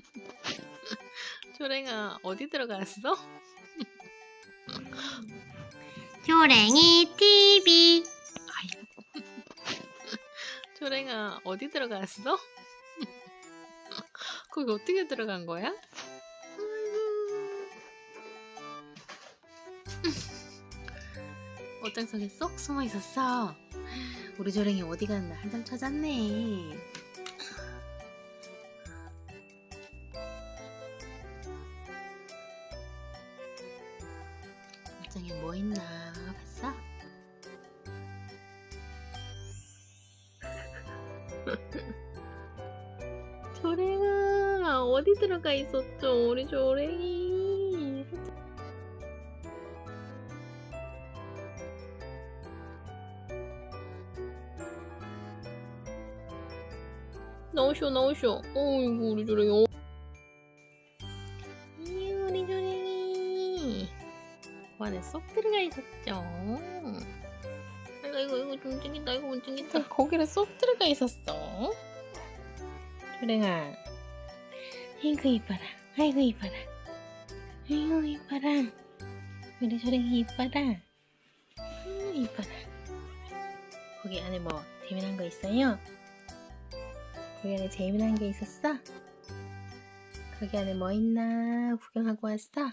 조랭아 어디 들어갔어? 조랭이 TV 조랭아 어디 들어갔어? 거기 어떻게 들어간 거야? 옷장 속에 쏙 숨어 있었어. 우리 조랭이 어디 갔나 한참 찾았네. 옷장에 뭐 있나 봤어? 조랭아 어디 들어가 있었죠? 우리 조랭이. 나오쇼 나오쇼. 어이구 우리 조랭이 그 안에 쏙 들어가 있었죠. 아이고 이거 이거 움직인다. 이거 움직인다. 거기를 쏙 들어가 있었어. 조랭아. 아이고 이뻐라. 아이고 이뻐라. 아이고 이뻐라. 우리 조랭이 이뻐라. 아이고 이뻐라. 거기 안에 뭐 재미난 거 있어요? 거기 안에 재미난 게 있었어? 거기 안에 뭐 있나? 구경하고 왔어?